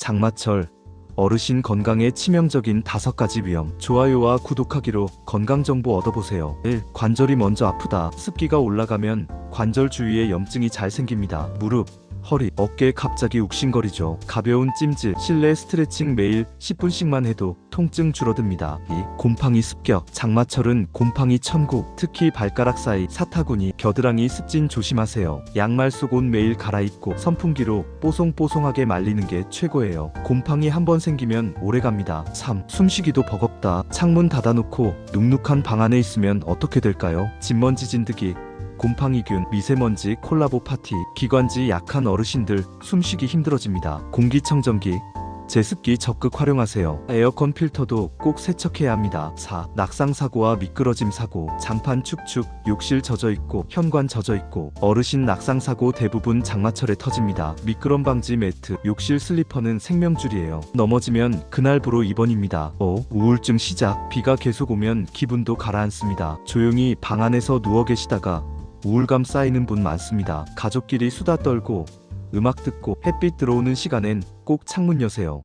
장마철 어르신 건강에 치명적인 다섯 가지 위험. 좋아요와 구독하기로 건강 정보 얻어보세요. 1. 관절이 먼저 아프다. 습기가 올라가면 관절 주위에 염증이 잘 생깁니다. 무릎, 허리, 어깨 갑자기 욱신거리죠. 가벼운 찜질, 실내 스트레칭 매일 10분씩만 해도 통증 줄어듭니다. 2. 곰팡이 습격. 장마철은 곰팡이 천국, 특히 발가락 사이, 사타구니, 겨드랑이 습진 조심하세요. 양말 속옷 매일 갈아입고 선풍기로 뽀송뽀송하게 말리는 게 최고예요. 곰팡이 한 번 생기면 오래갑니다. 3. 숨쉬기도 버겁다. 창문 닫아놓고 눅눅한 방 안에 있으면 어떻게 될까요? 진먼지 진드기, 곰팡이균, 미세먼지, 콜라보 파티, 기관지 약한 어르신들 숨쉬기 힘들어집니다. 공기청정기, 제습기 적극 활용하세요. 에어컨 필터도 꼭 세척해야 합니다. 4. 낙상 사고와 미끄러짐 사고, 장판 축축, 욕실 젖어 있고 현관 젖어 있고 어르신 낙상 사고 대부분 장마철에 터집니다. 미끄럼 방지 매트, 욕실 슬리퍼는 생명줄이에요. 넘어지면 그날부로 입원입니다. 5. 우울증 시작. 비가 계속 오면 기분도 가라앉습니다. 조용히 방 안에서 누워 계시다가 우울감 쌓이는 분 많습니다. 가족끼리 수다 떨고 음악 듣고 햇빛 들어오는 시간엔 꼭 창문 여세요.